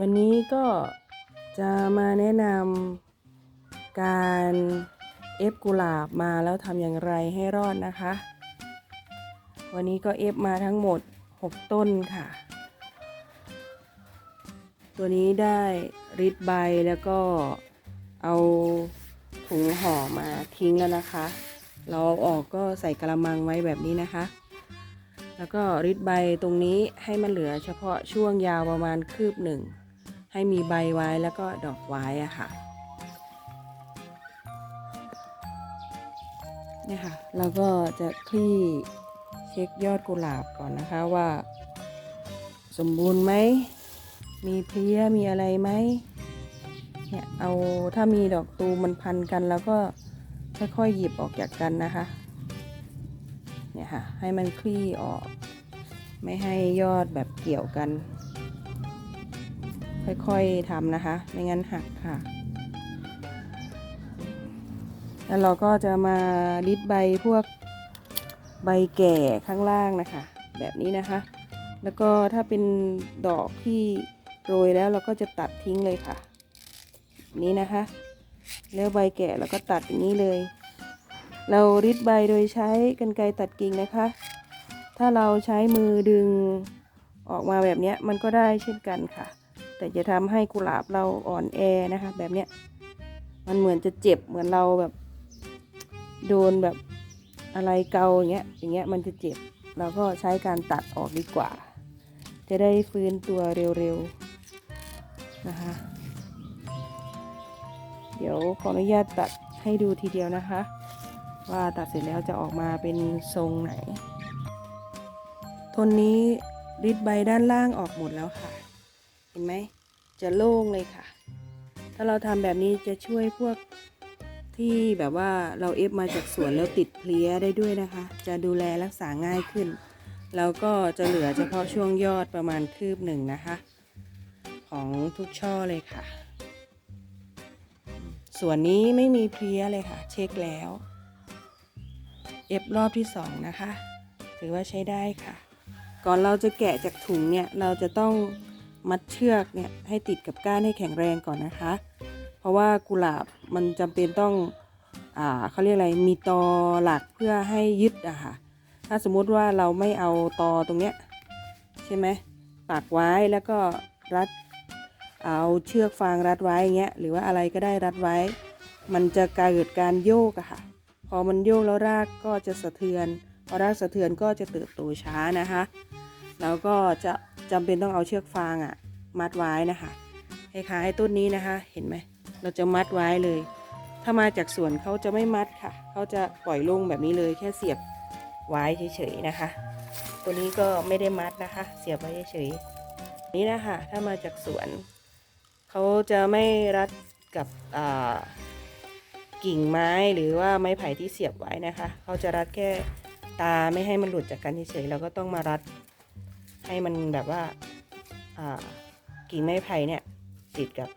วันนี้ก็จะมาแนะนำการเอฟกุหลาบมาแล้วทำอย่างไรให้รอดนะคะ วันนี้ก็เอฟมาทั้งหมด 6 ต้นค่ะ ตัวนี้ได้ริดใบแล้วก็เอาถุงห่อมาทิ้งแล้วนะคะ เราเอาออกก็ใส่กระมังไว้แบบนี้นะคะ แล้วก็ริดใบตรงนี้ให้มันเหลือเฉพาะช่วงยาวประมาณคืบหนึ่ง ให้มีใบไว้แล้วก็ดอกไว้อะค่ะเนี่ยค่ะเราก็จะคลี่เช็คยอดกุหลาบก่อนนะคะว่า สมบูรณ์ไหม มีเพลี้ยมีอะไรไหมเนี่ยเอาถ้ามีดอกตูมมันพันกันแล้วก็ค่อยๆหยิบออกจากกันนะคะ เนี่ยค่ะ ให้มันคลี่ออก ไม่ให้ยอดแบบเกี่ยวกัน ค่อยๆทำนะคะ ไม่งั้นหักค่ะ แล้วเราก็จะมาลิดใบพวกใบแก่ข้างล่างนะคะ แบบนี้นะคะ แล้วก็ถ้าเป็นดอกที่โรยแล้วเราก็จะตัดทิ้งเลยค่ะ นี้นะคะ แล้วใบแก่เราก็ตัดอย่างนี้เลย เราริดใบโดยใช้กรรไกรตัดกิ่งนะคะ ถ้าเราใช้มือดึงออกมาแบบนี้มันก็ได้เช่นกันค่ะ แต่จะทำให้กุหลาบเราอ่อนแอนะคะ แบบเนี้ยมันเหมือนจะเจ็บเหมือนเราแบบโดนแบบอะไรเกาอย่างเงี้ยอย่างเงี้ยมันจะเจ็บเราก็ใช้การตัดออกดีกว่า จะได้ฟื้นตัวเร็วๆนะคะ เดี๋ยวขออนุญาตตัดให้ดูทีเดียวนะคะ ว่าตัดเสร็จแล้วจะออกมาเป็นทรงไหนทนนี้ริดใบด้านล่างออกหมดแล้วค่ะ ห็นไหมจะโล่งเลยค่ะ ถ้าเราทำแบบนี้จะช่วยพวกที่แบบว่าเราเอฟมาจากสวนแล้วติดเพลี้ยได้ด้วยนะคะ จะดูแลรักษาง่ายขึ้น แล้วก็จะเหลือเฉพาะช่วงยอดประมาณคืบหนึ่งนะคะ ของทุกช่อเลยค่ะ ส่วนนี้ไม่มีเพลี้ยเลยค่ะ เช็คแล้วเอฟรอบที่สองนะคะ ถือว่าใช้ได้ค่ะ ก่อนเราจะแกะจากถุงเนี่ยเราจะต้อง มัดเชือกเนี่ยให้ติดกับก้านให้แข็งแรงก่อนนะคะ เพราะว่ากุหลาบมันจำเป็นต้องอ่าเขาเรียกอะไรมีตอหลักเพื่อให้ยึดอะค่ะ ถ้าสมมุติว่าเราไม่เอาตอตรงเนี้ยใช่ไหมปักไว้แล้วก็รัดเอาเชือกฟางรัดไว้อย่างเงี้ยหรือว่าอะไรก็ได้รัดไว้ มันจะเกิดการโยกอะค่ะ พอมันโยกแล้วรากก็จะสะเทือน พอรากสะเทือนก็จะเติบโตช้านะคะ แล้วก็จะ จำเป็นต้องเอาเชือกฟางอะมัดไว้นะคะคล้ายๆต้นนี้นะคะ เห็นไหม เราจะมัดไว้เลย ถ้ามาจากสวนเขาจะไม่มัดค่ะ เขาจะปล่อยลงแบบนี้เลยแค่เสียบไว้เฉยๆนะคะ ตัวนี้ก็ไม่ได้มัดนะคะ เสียบไว้เฉยๆนี่นะคะถ้ามาจากสวนเขาจะไม่รัดกับกิ่งไม้หรือว่าไม้ไผ่ที่เสียบไว้นะคะ เขาจะรัดแค่ตาไม่ให้มันหลุดจากกันเฉยๆเราก็ต้องมารัด ให้มันแบบว่าากิ่งไม้ไผ่เนี่ยติดกับ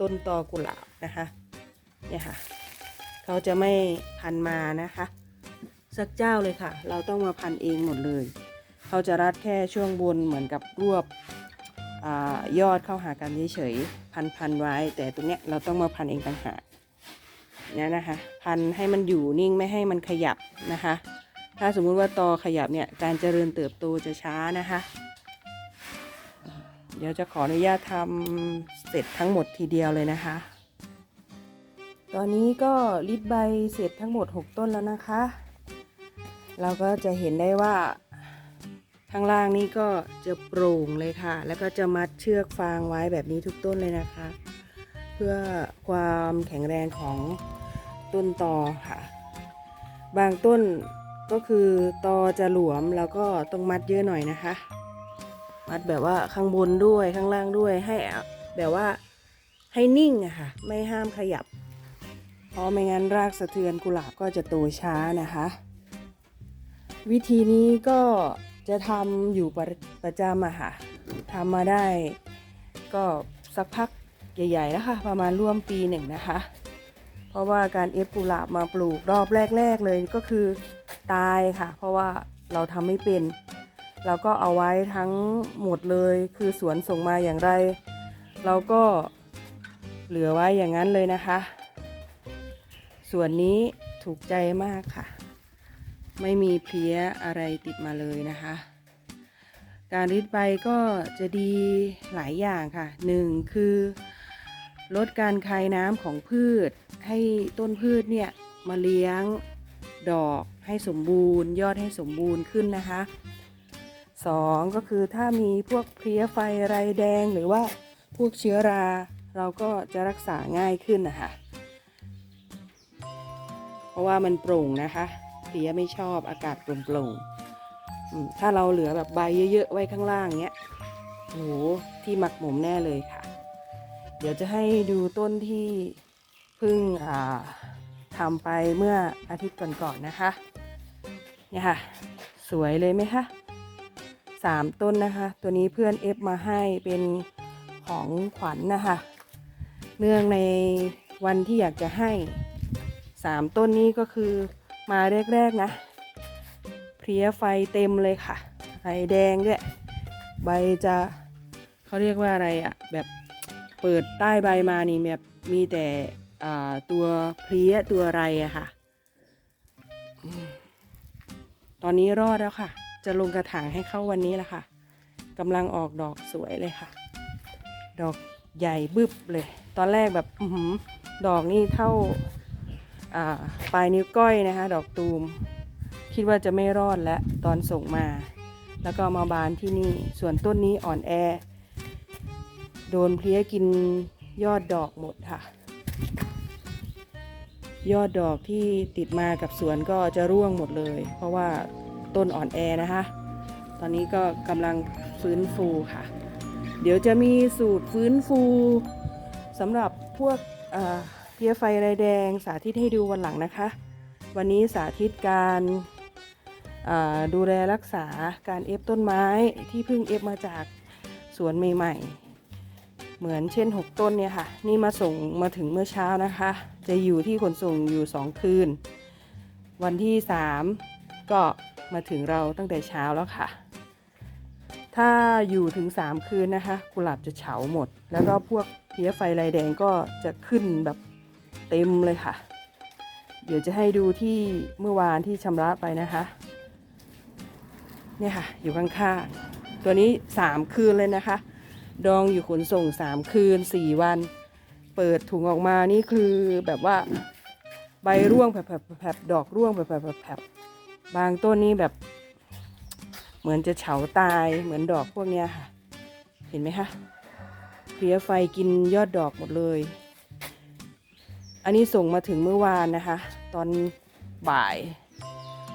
ต้นตอกุหลาบนะคะเนี่ยค่ะเขาจะไม่พันมานะคะ สักเจ้าเลยค่ะ เราต้องมาพันเองหมดเลยเขาจะรัดแค่ช่วงบนเหมือนกับรวบอยอดเข้าหากันเฉยๆพันๆไว้ แต่ตรงเนี้ยเราต้องมาพันเองต่างหากเนี่ยนะคะ พันให้มันอยู่นิ่งไม่ให้มันขยับนะคะ ถ้าสมมุติว่าตอขยับเนี่ยการเจริญเติบโตจะช้านะคะ เดี๋ยวจะขออนุญาตทำเสร็จทั้งหมดทีเดียวเลยนะคะ ตอนนี้ก็ริดใบเสร็จทั้งหมด 6 ต้นแล้วนะคะ เราก็จะเห็นได้ว่าข้างล่างนี่ก็จะโปร่งเลยค่ะ แล้วก็จะมัดเชือกฟางไว้แบบนี้ทุกต้นเลยนะคะ เพื่อความแข็งแรงของต้นตอค่ะ บางต้น ก็คือตอจะหลวมแล้วก็ต้องมัดเยอะหน่อยนะคะ มัดแบบว่าข้างบนด้วยข้างล่างด้วยให้แบบว่าให้นิ่งอะค่ะ ไม่ห้ามขยับ เพราะไม่งั้นรากสะเทือนกุหลาบก็จะโตช้านะคะ วิธีนี้ก็จะทำอยู่ประประจำอะค่ะทำมาได้ก็สักพักใหญ่ๆแล้วค่ะ ประมาณร่วมปีหนึ่งนะคะ เพราะว่าการเอฟกุหลาบมาปลูกรอบแรก ๆ เลยก็คือ ตายค่ะ เพราะว่าเราทำไม่เป็นเราก็เอาไว้ทั้งหมดเลยคือสวนส่งมาอย่างไร เราก็เหลือไว้อย่างนั้นเลยนะคะ ส่วนนี้ถูกใจมากค่ะ ไม่มีเพี้ยอะไรติดมาเลยนะคะ การรีดใบก็จะดีหลายอย่างค่ะหนึ่งคือลดการคายน้ำของพืช ให้ต้นพืชเนี่ยมาเลี้ยง ดอกให้สมบูรณ์ ยอดให้สมบูรณ์ขึ้นนะคะสองก็คือถ้ามีพวกเพลี้ยไฟไรแดงหรือว่าพวกเชื้อรา เราก็จะรักษาง่ายขึ้นนะคะเพราะว่ามันโปร่งนะคะเพลี้ยไม่ชอบอากาศโปร่งๆถ้าเราเหลือแบบใบเยอะๆไว้ข้างล่างเนี้ยโหที่หมักหมมแน่เลยค่ะ เดี๋ยวจะให้ดูต้นที่เพิ่งอ่า ทำไปเมื่ออาทิตย์ก่อนๆนะคะเนี่ยค่ะ สวยเลยไหมคะสามต้นนะคะ ตัวนี้เพื่อนเอฟมาให้เป็นของขวัญนนะคะ เนื่องในวันที่อยากจะให้สามต้นนี้ก็คือมาแรกๆนะ เพลียไฟเต็มเลยค่ะไฟแดงด้วย ใบจะเขาเรียกว่าอะไรอะแบบเปิดใต้ใบมานี่แบบมีแต่ ตัวเพลี้ยตัวอะไรอะค่ะ ตอนนี้รอดแล้วค่ะ จะลงกระถางให้เข้าวันนี้แหละค่ะกำลังออกดอกสวยเลยค่ะ ดอกใหญ่บึบเลย ตอนแรกแบบอดอกนี่เท่าปลายนิ้วก้อยนะคะ ดอกตูม คิดว่าจะไม่รอดแล้วตอนส่งมา แล้วก็มาบานที่นี่ ส่วนต้นนี้อ่อนแอ โดนเพลี้ยกินยอดดอกหมดค่ะ ยอดดอกที่ติดมากับสวนก็จะร่วงหมดเลย เพราะว่าต้นอ่อนแอนะคะ ตอนนี้ก็กำลังฟื้นฟูค่ะ เดี๋ยวจะมีสูตรฟื้นฟูสำหรับพวกเพี้ยไฟไรแดงสาธิตให้ดูวันหลังนะคะ วันนี้สาธิตการดูแลรักษาการเอฟต้นไม้ที่เพิ่งเอฟมาจากสวนใหม่ๆ เหมือนเช่น 6 ต้นเนี่ยค่ะ นี่มาส่งมาถึงเมื่อเช้านะคะ จะอยู่ที่ขนส่งอยู่ 2 คืน วันที่ 3 ก็มาถึงเราตั้งแต่เช้าแล้วค่ะ ถ้าอยู่ถึง 3 คืนนะคะกุหลาบจะเฉาหมด แล้วก็พวกเพลี้ยไฟลายแดงก็จะขึ้นแบบเต็มเลยค่ะ เดี๋ยวจะให้ดูที่เมื่อวานที่ชำระไปนะคะเนี่ยค่ะ อยู่ข้างๆ ตัวนี้ 3 คืนเลยนะคะ ดองอยู่ขนส่ง 3 คืน 4 วัน เปิดถุงออกมานี่คือแบบว่าใบร่วงแผลบๆดอกร่วงแผลบๆบางต้นนี่แบบ เหมือนจะเฉาตายเหมือนดอกพวกเนี้ยค่ะ เห็นไหมคะเพลี้ยไฟกินยอดดอกหมดเลย อันนี้ส่งมาถึงเมื่อวานนะคะ ตอนบ่าย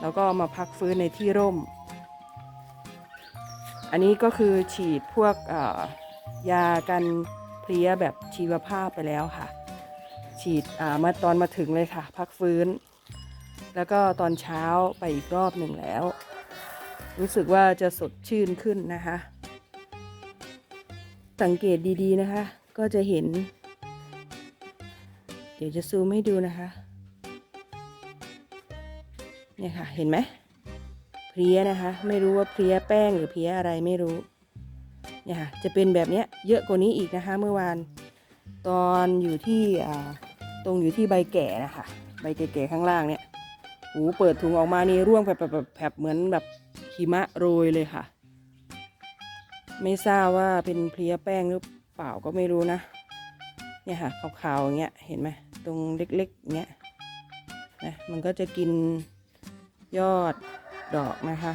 แล้วก็มาพักฟื้นในที่ร่ม อันนี้ก็คือฉีดพวกยากัน เพลี้ยแบบชีวภาพไปแล้วค่ะ ฉีดอ่ามาตอนมาถึงเลยค่ะ พักฟื้น แล้วก็ตอนเช้าไปอีกรอบหนึ่งแล้ว รู้สึกว่าจะสดชื่นขึ้นนะคะ สังเกตดีๆนะคะ ก็จะเห็น เดี๋ยวจะซูมให้ดูนะคะเนี่ยค่ะ เห็นไหมเพลียนะคะ ไม่รู้ว่าเพลียแป้งหรือเพลียอะไรไม่รู้ เนี่ยค่ะจะเป็นแบบนี้เยอะกว่านี้อีกนะคะ เมื่อวานตอนอยู่ที่ตรงอยู่ที่ใบแก่นะคะ ใบแก่ๆข้างล่างเนี่ยหูเปิดถุงออกมานี่ร่วงแผลบๆๆเหมือนแบบหิมะโรยเลยค่ะ ไม่ทราบว่าเป็นเพลียแป้งหรือเปล่าก็ไม่รู้นะ เนี่ยค่ะขาวๆอย่างเงี้ยเห็นไหมตรงเล็กๆอย่างเงี้ยนะมันก็จะกินยอดดอกนะคะ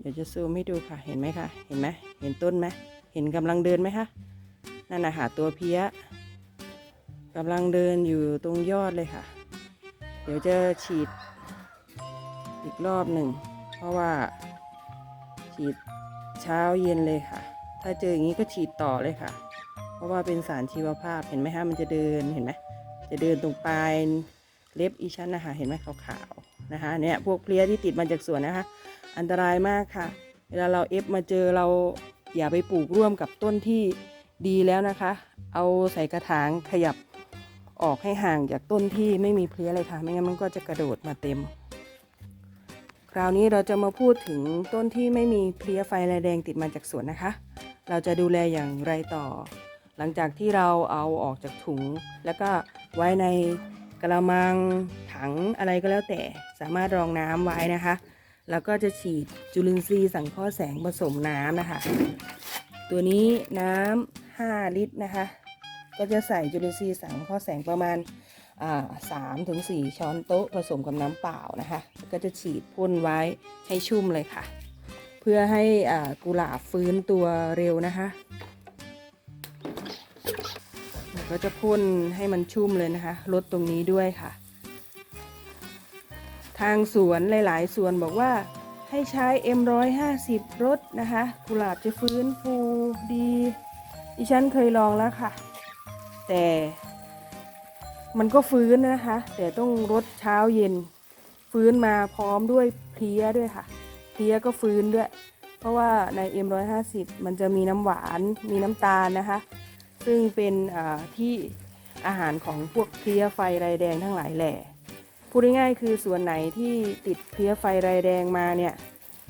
เดี๋ยวจะซูมให้ดูค่ะ เห็นไหมคะ เห็นไหมเห็นต้นไหมเห็นกำลังเดินไหมคะ นั่นนะคะตัวเพี้ยกำลังเดินอยู่ตรงยอดเลยค่ะ เดี๋ยวจะฉีดอีกรอบหนึ่ง เพราะว่าฉีดเช้าเย็นเลยค่ะ ถ้าเจออย่างนี้ก็ฉีดต่อเลยค่ะ เพราะว่าเป็นสารชีวภาพ เห็นไหมคะมันจะเดิน เห็นไหม จะเดินตรงปลายเล็บอีชั้นนะคะ เห็นไหมขาวๆนะคะ เนี่ยพวกเพลี้ยที่ติดมาจากสวนนะคะ อันตรายมากค่ะ เวลาเราเอฟมาเจอเราอย่าไปปลูกร่วมกับต้นที่ดีแล้วนะคะ เอาใส่กระถางขยับออกให้ห่างจากต้นที่ไม่มีเพลี้ยเลยค่ะ ไม่งั้นมันก็จะกระโดดมาเต็ม คราวนี้เราจะมาพูดถึงต้นที่ไม่มีเพลี้ยไฟลายแดงติดมาจากสวนนะคะ เราจะดูแลอย่างไรต่อ หลังจากที่เราเอาออกจากถุง แล้วก็ไว้ในกระมังถังอะไรก็แล้วแต่สามารถรองน้ำไว้นะคะ แล้วก็จะฉีดจุลินทรีย์สังเคราะห์แสงผสมน้ำนะคะ ตัวนี้น้ำ5ลิตรนะคะ ก็จะใส่จุลินทรีย์สังเคราะห์แสงประมาณสามถึงสี่ช้อนโต๊ะผสมกับน้ำเปล่านะคะ ก็จะฉีดพ่นไว้ให้ชุ่มเลยค่ะ เพื่อให้กุหลาบฟื้นตัวเร็วนะคะก็จะพ่นให้มันชุ่มเลยนะคะลดตรงนี้ด้วยค่ะ ทางสวนหลาย ๆ สวนบอกว่าให้ใช้ M150 รดนะคะ กุหลาบจะฟื้นฟูดี ดิฉันเคยลองแล้วค่ะ แต่มันก็ฟื้นนะคะ แต่ต้องรดเช้าเย็น ฟื้นมาพร้อมด้วยเพลี้ยด้วยค่ะ เพลี้ยก็ฟื้นด้วย เพราะว่าใน M150 มันจะมีน้ำหวานมีน้ำตาลนะคะ ซึ่งเป็นที่อาหารของพวกเพลี้ยไฟไรแดงทั้งหลายแหล่ พูดง่ายๆคือส่วนไหนที่ติดเพลี้ยไฟไรแดงมาเนี่ย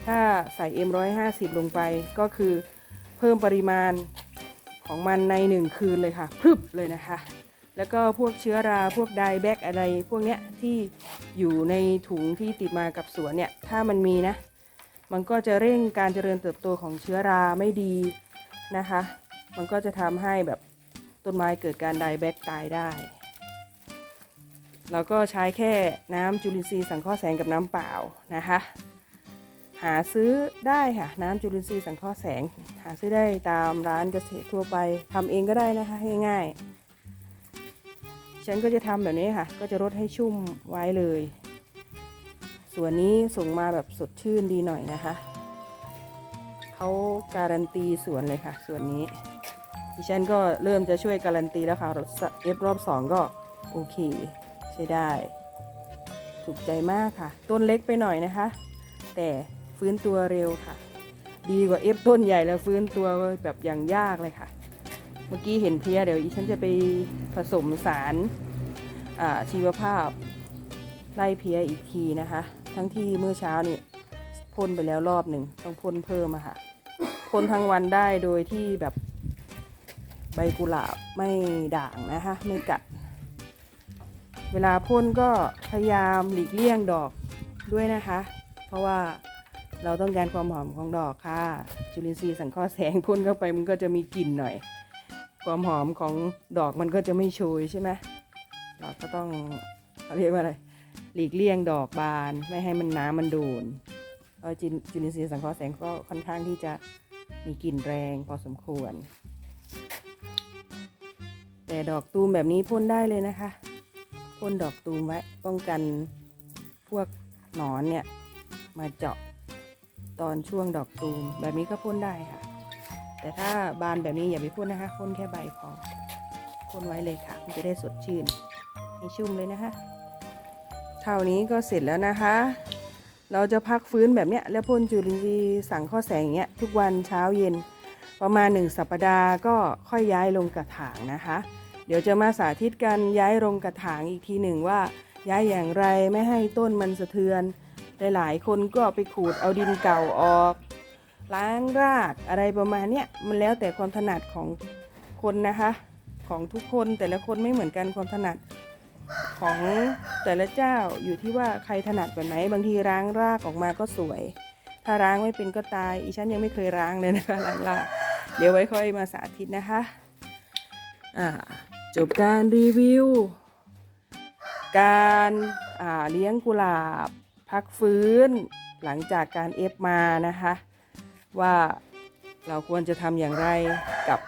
ถ้าใส่ M150 ลงไปก็คือเพิ่มปริมาณของมันในหนึ่งคืนเลยค่ะพรึบเลยนะคะ แล้วก็พวกเชื้อราพวกไดแบคอะไรพวกเนี้ยที่อยู่ในถุงที่ติดมากับสวนเนี่ย ถ้ามันมีนะ มันก็จะเร่งการเจริญเติบโตของเชื้อราไม่ดีนะคะ มันก็จะทำให้แบบต้นไม้เกิดการไดแบคตายได้ เราก็ใช้แค่น้ำจุลินทรีย์สังเคราะห์แสงกับน้ำเปล่านะคะ หาซื้อได้ค่ะน้ำจุลินทรีย์สังเคราะห์แสง หาซื้อได้ตามร้านเกษตรทั่วไปทำเองก็ได้นะคะง่ายๆฉันก็จะทำแบบนี้ค่ะ ก็จะรดให้ชุ่มไว้เลย ส่วนนี้ส่งมาแบบสดชื่นดีหน่อยนะคะเขาการันตีสวนเลยค่ะ ส่วนนี้ดิฉันก็เริ่มจะช่วยการันตีแล้วค่ะเอฟรอบสองก็โอเค ช้ได้ ถูกใจมากค่ะ ต้นเล็กไปหน่อยนะคะ แต่ฟื้นตัวเร็วค่ะ ดีกว่าเอฟต้นใหญ่แล้วฟื้นตัวแบบอย่างยากเลยค่ะ เมื่อกี้เห็นเพียเดี๋ยวอีฉันจะไปผสมสารชีวภาพไล่เพียอีกทีนะคะ ทั้งที่เมื่อเช้านี่พ่นไปแล้วรอบหนึ่งต้องพ่นเพิ่มอะค่ะพ่นทั้งวันได้โดยที่แบบใบกุหลาบไม่ด่างนะคะ ไม่กัด เวลาพ่นก็พยายามหลีกเลี่ยงดอกด้วยนะคะ เพราะว่าเราต้องการความหอมของดอกค่ะ จุลินทรีย์สังเคราะห์แสงพ่นเข้าไปมันก็จะมีกลิ่นหน่อย ความหอมของดอกมันก็จะไม่โชยใช่ไหมเราก็ต้องเขาเรียกว่าอะไรหลีกเลี่ยงดอกบานไม่ให้มันน้ำมันโดนเพราจจุลินทรีย์สังเคราะห์แสงก็ค่อนข้างที่จะมีกลิ่นแรงพอสมควร แต่ดอกตูมแบบนี้พ่นได้เลยนะคะ พ่นดอกตูมไว้ป้องกันพวกหนอนเนี่ยมาเจาะตอนช่วงดอกตูมแบบนี้ก็พ่นได้ค่ะ แต่ถ้าบานแบบนี้อย่าไปพ่นนะคะพ่นแค่ใบพอพ่นไว้เลยค่ะมันจะได้สดชื่นให้ชุ่มเลยนะคะเท่านี้ก็เสร็จแล้วนะคะ เราจะพักฟื้นแบบเนี้ยแล้วพ่นจุลินทรีย์สังเคราะห์แสงอย่างเงี้ยทุกวันเช้าเย็นประมาณหนึ่งสัปดาห์ก็ค่อยย้ายลงกระถางนะคะ ดี๋ยวจะมาสาธิตการย้ายลงกระถางอีกทีหนึ่งว่า ย้ายอย่างไรไม่ให้ต้นมันสะเทือน หลายๆคนก็ไปขูดเอาดินเก่าออก ล้างรากอะไรประมาณเนี้ยมันแล้วแต่ความถนัดของคนนะคะ ของทุกคนแต่ละคนไม่เหมือนกันความถนัดของแต่ละเจ้าอยู่ที่ว่าใครถนัดแบบไหนบางทีล้างรากออกมาก็สวย ถ้าล้างไม่เป็นก็ตายอีฉันยังไม่เคยล้างเลยนะคะล้างรากเดี๋ยวไว้ค่อยมาสาธิตนะคะอ่า จบการรีวิว การาเลี้ยงกุหลาบ พักฟื้น หลังจากการเอฟมานะคะ ว่าเราควรจะทำอย่างไรกับ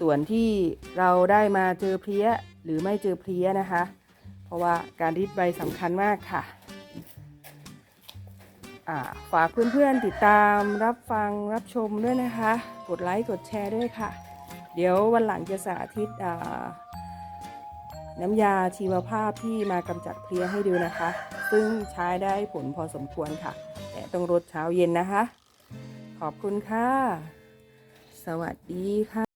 ส่วนที่เราได้มาเจอเพลี้ยหรือไม่เจอเพลี้ยนะคะ เพราะว่าการรีดใบสำคัญมากค่ะฝากเพื่อนๆติดตามรับฟังรับชมด้วยนะคะ กดไลค์กดแชร์ด้วยค่ะ เดี๋ยววันหลังจะสาธิตน้ำยาชีวภาพที่มากำจัดเพลี้ยให้ดูนะคะ ซึ่งใช้ได้ผลพอสมควรค่ะ แต่ต้องรดเช้าเย็นนะคะ ขอบคุณค่ะ สวัสดีค่ะ